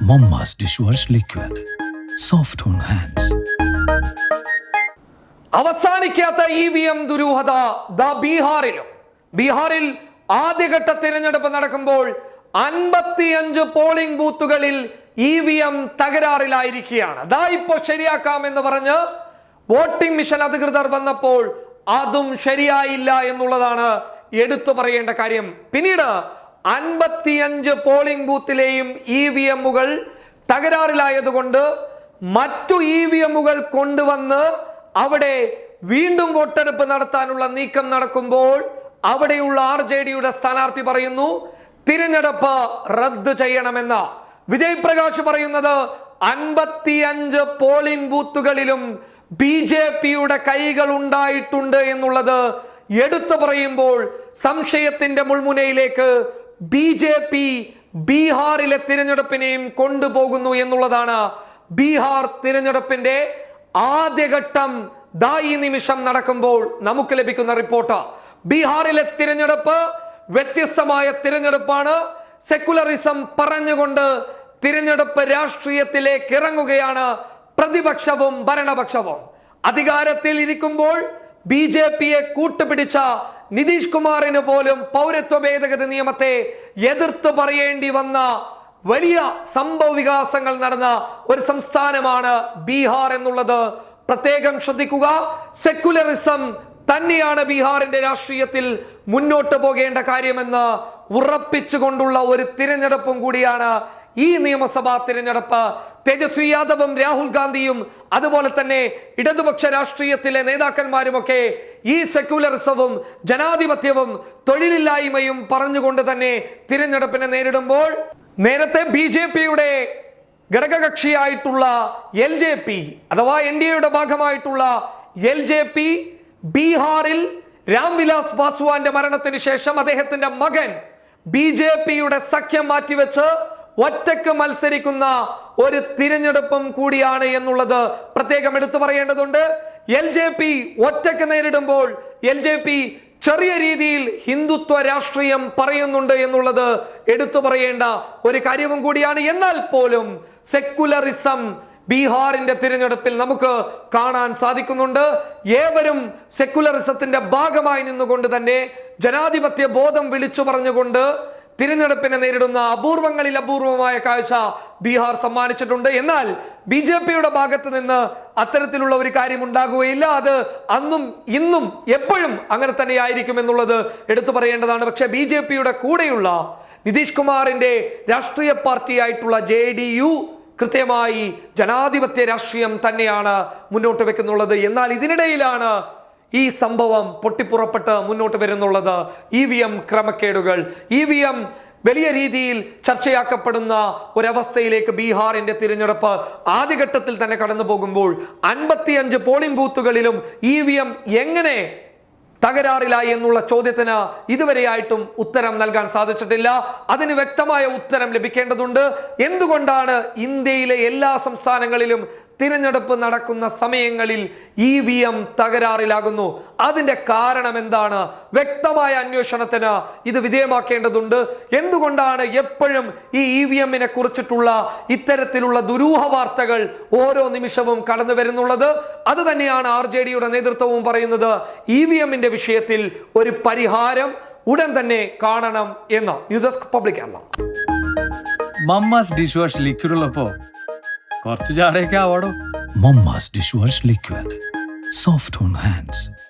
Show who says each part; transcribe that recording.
Speaker 1: Momma's dishwash liquid. Soft on hands.
Speaker 2: അവസാനിക്കാത്ത E V M ദുരൂഹത ദ ബീഹാറിലും ബീഹാറിൽ ആദ്യഘട്ട തിരഞ്ഞെടുപ്പ് നടക്കുമ്പോൾ അൻപത്തിയഞ്ച് പോളിംഗ് ബൂത്തുകളിൽ ഇ വി എം തകരാറിലായിരിക്കുകയാണ് ദാ ഇപ്പോൾ ശരിയാക്കാം എന്ന് പറഞ്ഞ് വോട്ടിംഗ് മിഷൻ അധികൃതർ വന്നപ്പോൾ അതും ശരിയായില്ല എന്നുള്ളതാണ് എടുത്തു പറയേണ്ട കാര്യം പിന്നീട് അൻപത്തിയഞ്ച് പോളിംഗ് ബൂത്തിലെയും ഇ വി എമ്മുകൾ തകരാറിലായതുകൊണ്ട് മറ്റു ഇ വി എമ്മുകൾ കൊണ്ടുവന്ന് അവിടെ വീണ്ടും വോട്ടെടുപ്പ് നടത്താനുള്ള നീക്കം നടക്കുമ്പോൾ അവിടെയുള്ള ആർ ജെ ഡിയുടെ സ്ഥാനാർത്ഥി പറയുന്നു തിരഞ്ഞെടുപ്പ് റദ്ദ് ചെയ്യണമെന്ന്. വിജയ് പ്രകാശ് പറയുന്നത് അൻപത്തിയഞ്ച് പോളിംഗ് ബൂത്തുകളിലും ബി ജെ പിയുടെ കൈകൾ ഉണ്ടായിട്ടുണ്ട് എന്നുള്ളത് എടുത്തു പറയുമ്പോൾ സംശയത്തിന്റെ മുൾമുനയിലേക്ക് ബി ജെ പി ബീഹാറിലെ തിരഞ്ഞെടുപ്പിനെയും കൊണ്ടുപോകുന്നു എന്നുള്ളതാണ് ബീഹാർ തിരഞ്ഞെടുപ്പിന്റെ ആദ്യഘട്ടം. ദാ ഈ നിമിഷം നടക്കുമ്പോൾ നമുക്ക് ലഭിക്കുന്ന റിപ്പോർട്ട്. ബീഹാറിലെ തിരഞ്ഞെടുപ്പ് വ്യത്യസ്തമായ തിരഞ്ഞെടുപ്പാണ്. സെക്കുലറിസം പറഞ്ഞുകൊണ്ട് തിരഞ്ഞെടുപ്പ് രാഷ്ട്രീയത്തിലേക്ക് ഇറങ്ങുകയാണ് പ്രതിപക്ഷവും ഭരണപക്ഷവും. അധികാരത്തിൽ ഇരിക്കുമ്പോൾ ബി ജെ പിയെ കൂട്ടുപിടിച്ച നിതീഷ് കുമാറിന് പോലും പൗരത്വ ഭേദഗതി നിയമത്തെ എതിർത്ത് പറയേണ്ടി വന്ന വലിയ സംഭവ വികാസങ്ങൾ നടന്ന ഒരു സംസ്ഥാനമാണ് ബീഹാർ എന്നുള്ളത് പ്രത്യേകം ശ്രദ്ധിക്കുക. സെക്കുലറിസം തന്നെയാണ് ബീഹാറിന്റെ രാഷ്ട്രീയത്തിൽ മുന്നോട്ട് പോകേണ്ട കാര്യമെന്ന് ഉറപ്പിച്ചുകൊണ്ടുള്ള ഒരു തിരഞ്ഞെടുപ്പും കൂടിയാണ് ഈ നിയമസഭാ തിരഞ്ഞെടുപ്പ്. തേജസ്വി യാദവും രാഹുൽ ഗാന്ധിയും അതുപോലെ തന്നെ ഇടതുപക്ഷ രാഷ്ട്രീയത്തിലെ നേതാക്കന്മാരുമൊക്കെ ഈ സെക്യുലറിസവും ജനാധിപത്യവും തൊഴിലില്ലായ്മയും പറഞ്ഞുകൊണ്ട് തന്നെ തിരഞ്ഞെടുപ്പിനെ നേരിടുമ്പോൾ നേരത്തെ ബി ജെ പിയുടെ ഘടകകക്ഷിയായിട്ടുള്ള എൽ ജെ പി അഥവാ എൻ ഡി എയുടെ ഭാഗമായിട്ടുള്ള എൽ ജെ പി ബീഹാറിൽ രാംവിലാസ് പാസ്വാന്റെ മരണത്തിന് ശേഷം അദ്ദേഹത്തിന്റെ മകൻ ബി ജെ പിയുടെ സഖ്യം മാറ്റിവെച്ച് ഒറ്റയ്ക്ക് മത്സരിക്കുന്ന ഒരു തിരഞ്ഞെടുപ്പും കൂടിയാണ് എന്നുള്ളത് പ്രത്യേകം എടുത്തു പറയേണ്ടതുണ്ട്. എൽ ജെ പി ഒറ്റയ്ക്ക് നേരിടുമ്പോൾ എൽ ജെ പി ചെറിയ രീതിയിൽ ഹിന്ദുത്വ രാഷ്ട്രീയം പറയുന്നുണ്ട് എന്നുള്ളത് എടുത്തു പറയേണ്ട ഒരു കാര്യവും കൂടിയാണ്. എന്നാൽ പോലും സെക്കുലറിസം ബീഹാറിന്റെ തിരഞ്ഞെടുപ്പിൽ നമുക്ക് കാണാൻ സാധിക്കുന്നുണ്ട്. ഏവരും സെക്കുലറിസത്തിന്റെ ഭാഗമായി നിന്നുകൊണ്ട് തന്നെ ജനാധിപത്യ ബോധം വിളിച്ചു പറഞ്ഞുകൊണ്ട് തിരഞ്ഞെടുപ്പിനെ നേരിടുന്ന അപൂർവങ്ങളിൽ അപൂർവമായ കാഴ്ച ബീഹാർ സമ്മാനിച്ചിട്ടുണ്ട്. എന്നാൽ ബി ജെ പിയുടെ ഭാഗത്ത് നിന്ന് അത്തരത്തിലുള്ള ഒരു കാര്യം ഉണ്ടാകുകയില്ല. അത് അന്നും ഇന്നും എപ്പോഴും അങ്ങനെ തന്നെയായിരിക്കും എന്നുള്ളത് എടുത്തു പറയേണ്ടതാണ്. പക്ഷെ ബി ജെ പിയുടെ കൂടെയുള്ള നിതീഷ് കുമാറിന്റെ രാഷ്ട്രീയ പാർട്ടിയായിട്ടുള്ള ജെ ഡി യു കൃത്യമായി ജനാധിപത്യ രാഷ്ട്രീയം തന്നെയാണ് മുന്നോട്ട് വെക്കുന്നുള്ളത്. എന്നാൽ ഇതിനിടയിലാണ് ഈ സംഭവം പൊട്ടിപ്പുറപ്പെട്ട് മുന്നോട്ട് വരുന്നുള്ളത് ഇ വി എം ക്രമക്കേടുകൾ. ഇ വി എം വലിയ രീതിയിൽ ചർച്ചയാക്കപ്പെടുന്ന ഒരവസ്ഥയിലേക്ക് ബീഹാറിന്റെ തിരഞ്ഞെടുപ്പ് ആദ്യഘട്ടത്തിൽ തന്നെ കടന്നു പോകുമ്പോൾ അൻപത്തിയഞ്ച് പോളിംഗ് ബൂത്തുകളിലും ഇ വി എം എങ്ങനെ തകരാറിലായി എന്നുള്ള ചോദ്യത്തിന് ഇതുവരെയായിട്ടും ഉത്തരം നൽകാൻ സാധിച്ചിട്ടില്ല. അതിന് വ്യക്തമായ ഉത്തരം ലഭിക്കേണ്ടതുണ്ട്. എന്തുകൊണ്ടാണ് ഇന്ത്യയിലെ എല്ലാ സംസ്ഥാനങ്ങളിലും തിരഞ്ഞെടുപ്പ് നടക്കുന്ന സമയങ്ങളിൽ ഇ വി എം തകരാറിലാകുന്നു. അതിന്റെ കാരണം എന്താണ്? വ്യക്തമായ അന്വേഷണത്തിന് ഇത് വിധേയമാക്കേണ്ടതുണ്ട്. എന്തുകൊണ്ടാണ് എപ്പോഴും ഈ ഇ വി എമ്മിനെ കുറിച്ചിട്ടുള്ള ഇത്തരത്തിലുള്ള ദുരൂഹ വാർത്തകൾ ഓരോ നിമിഷവും കടന്നു വരുന്നുള്ളത്? അത് തന്നെയാണ് ആർ ജെ ഡിയുടെ നേതൃത്വവും പറയുന്നത്. ഇ വി എമ്മിന്റെ വിഷയത്തിൽ ഒരു പരിഹാരം ഉടൻ തന്നെ കാണണം എന്ന്. News desk public
Speaker 3: mammas dish wash liquid ഉള്ളപ്പോ കുറച്ച് ചാടയൊക്കെ ആവാടോ
Speaker 1: Momma's dishwash liquid. Soft on hands.
Speaker 4: Thank